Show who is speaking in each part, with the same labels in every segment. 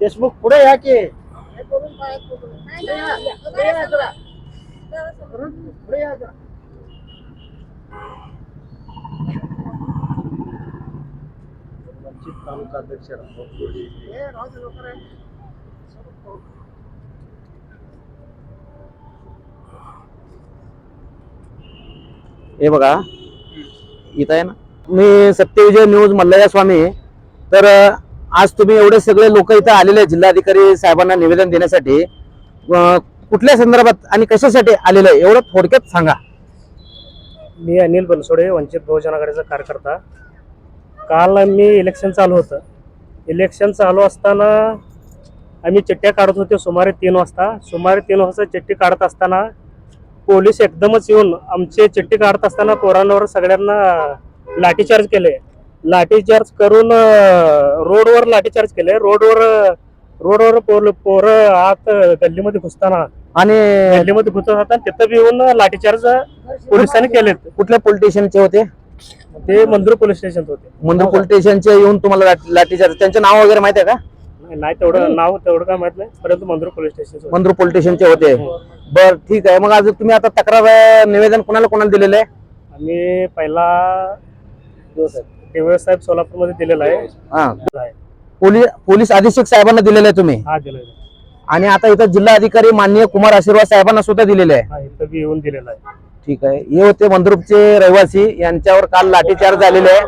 Speaker 1: देशमुख पुढे या की. वंचित तालुका अध्यक्ष
Speaker 2: हे बघा इथं आहे ना? मी सत्यविजय न्यूज मल्लया स्वामी तर आज तुम्ही एवढे सगळे लोक इथं आलेले आहेत जिल्हाधिकारी साहेबांना निवेदन देण्यासाठी. कुठल्या संदर्भात आणि कशासाठी आलेलं आहे? एवढं थोडक्यात सांगा.
Speaker 1: मी अनिल बनसोडे वंचित बहुजन आघाडीचा कार्यकर्ता. काल मी इलेक्शन चालू होतं. इलेक्शन चालू असताना आम्ही चिठ्ठ्या काढत होते सुमारे तीन वाजता. सुमारे तीन वाजता चिठ्ठी काढत असताना पोलीस एकदमच येऊन आमचे चिठ्ठी काढत असताना पोरांवर सगळ्यांना लाठीचार्ज केले. लाठीचार्ज करून रोडवर लाठीचार्ज केले. रोडवर रोडवर पोर पोरं आत गल्लीमध्ये घुसताना
Speaker 2: आणि
Speaker 1: गल्लीमध्ये घुसत होता तिथं बी येऊन लाठीचार्ज पोलिसांनी केलेत
Speaker 2: कुठल्या पोलीस स्टेशनचे होते?
Speaker 1: ते मंदूर पोलीस स्टेशन होते.
Speaker 2: मंदूर पोलीस स्टेशनचे येऊन तुम्हाला लाठ- लाठीचार्ज त्यांचं नाव वगैरे माहिती आहे का?
Speaker 1: नाही- तेवढं नाव तेवढं काय माहीत नाही परंतु Mandur police station
Speaker 2: Mandur police स्टेशनचे होते. बर ठीक आहे. मग आज तुम्ही आता तक्रार निवेदन कोणाला कोणाला दिलेलं आहे?
Speaker 1: आम्ही पहिला साहेब सोलापूरमध्ये दिलेला आहे.
Speaker 2: हा. पोलीस पोलीस अधीक्षक साहेबांना दिलेलं आहे तुम्ही?
Speaker 1: हा दिलेला.
Speaker 2: आणि आता इथं जिल्हा अधिकारी माननीय कुमार आशीर्वाद साहेबांना सुद्धा दिलेले आहे.
Speaker 1: हा येऊन दिलेला आहे.
Speaker 2: ठीक आहे. हे होते मंद्रुपचे रहिवासी. यांच्यावर काल लाठीचार्ज झालेले आहे.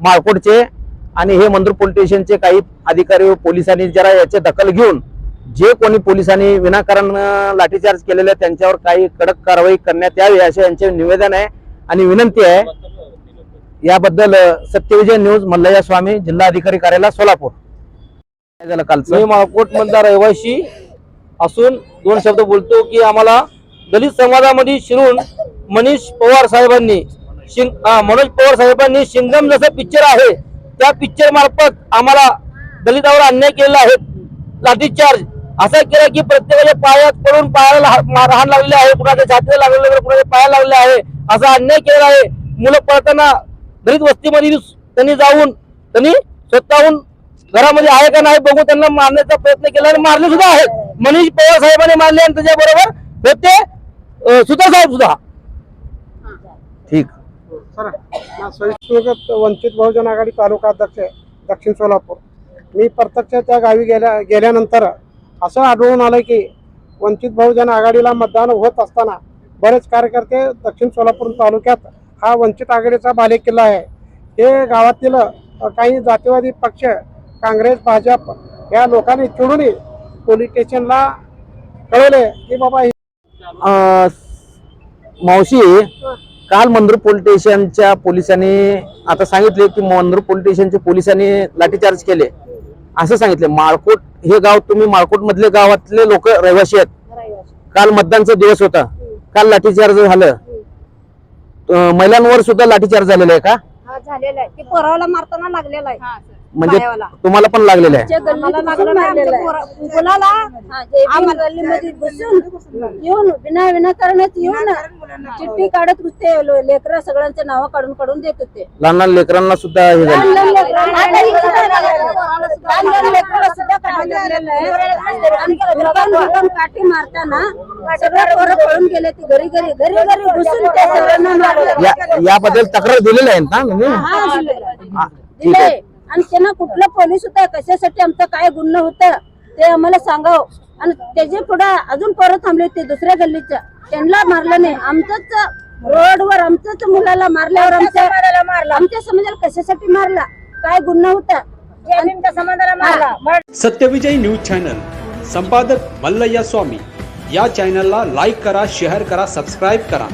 Speaker 2: माळकोटचे. आणि हे मंदूर पोलीस स्टेशनचे काही अधिकारी व पोलिसांनी जरा याची दखल घेऊन जे कोणी पोलिसांनी विनाकारण लाठीचार्ज केलेले त्यांच्यावर काही कडक कारवाई करण्यात यावी असे यांचे निवेदन आहे आणि विनंती आहे. याबद्दल सत्यविजय न्यूज मल्लया स्वामी जिल्हा अधिकारी कार्यालय सोलापूर. झालं कालचं?
Speaker 3: मी माळकोट मधला रहिवाशी असून दोन शब्द बोलतो की आम्हाला दलित समाजामध्ये शिरून मनीष पवार साहेबांनी शिंग मनोज पवार साहेबांनी शिंगम जसं पिक्चर आहे त्या पिक्चर मार्फत आम्हाला दलितावर अन्याय केलेला आहे. लाठीचार्ज. असा केला की प्रत्येकाच्या पायात पडून पायाला मारहाण लागलेली आहे. कुणाच्या छातीला लागलेलं कुणाच्या पायाला लागले आहे. असा अन्याय केलेला आहे. मुलं पळताना दलित वस्तीमध्ये त्यांनी जाऊन त्यांनी स्वतःहून घरामध्ये आहे का नाही बघून त्यांना मारण्याचा प्रयत्न केला आणि मारले सुद्धा आहेत. मनीष पवार साहेबांनी मारले आणि त्याच्या बरोबर होते सुतार साहेब सुद्धा.
Speaker 2: ठीक.
Speaker 4: स्वयंस्फूर्त वंचित बहुजन आघाडी तालुका अध्यक्ष दक्षिण सोलापूर. मी प्रत्यक्ष त्या गावी गेल्या गेल्यानंतर असं आढळून आलं की वंचित बहुजन आघाडीला मतदान होत असताना बरेच कार्यकर्ते दक्षिण सोलापूर तालुक्यात हा वंचित आघाडीचा बालेकिल्ला आहे. हे गावातील काही जातीवादी पक्ष काँग्रेस भाजप या लोकांनी चिडून पोलीस स्टेशनला कळवले की बाबा हे
Speaker 2: अं, मावशी काल मंदूर पोलीस स्टेशनच्या पोलिसांनी आता सांगितले की मंदूर पोलीस स्टेशनच्या पोलिसांनी लाठीचार्ज केले. असं सांगितले. माळकोट हे गाव तुम्ही माळकोट मधले गावातले लोक रहिवासी आहेत. काल मतदानचा दिवस होता. काल लाठीचार्ज झालं. महिलांवर सुद्धा लाठीचार्ज झालेला आहे का?
Speaker 5: हा झालेला आहे. ते मारताना लागलेला आहे.
Speaker 2: म्हणजे. तुम्हाला पण लागलेलं आहे.
Speaker 5: आमच्या गल्लीत घुसून आमच्या पोरा- मुलाला आम्हा गल्लीमध्ये घुसून येऊन विना विनाकारणच येऊन चिठ्ठी काढत होते लेकर सगळ्यांचे नाव काढून काढून देत होते.
Speaker 2: लहान लहान लेकरांना सुद्धा हे झालं.
Speaker 5: लहान लेकरांना- लहान लहान लेकराला सुद्धा काढून घेतलेलं आहे. आणि दुकान दुकान काठी मारताना सगळे पोरं पळून गेले ते घरी घरी घरी घरी घुसून त्या सगळ्यांना मारलं.
Speaker 2: या- याबद्दल तक्रार दिलेली आहे ना तुम्ही?
Speaker 5: हा, दिलेलं
Speaker 2: आहे.
Speaker 5: आणि त्यांना कुठलं पोलीस होता कशासाठी आमचं काय गुन्हा होतं ते आम्हाला सांगाव. आणि त्याचे पुढे अजून परत थांबले होते दुसऱ्या गल्लीच्या त्यांना मारलं नाही. आमचंच रोडवर आमचंच मुलाला मारल्यावर आमच्या आमच्या समाजाला कशासाठी मारला? काय गुन्हा होता? समाजाला मारला.
Speaker 6: Satyavijay news channel. संपादक मल्लय्या स्वामी. या चॅनलला लाईक करा शेअर करा सबस्क्राईब करा.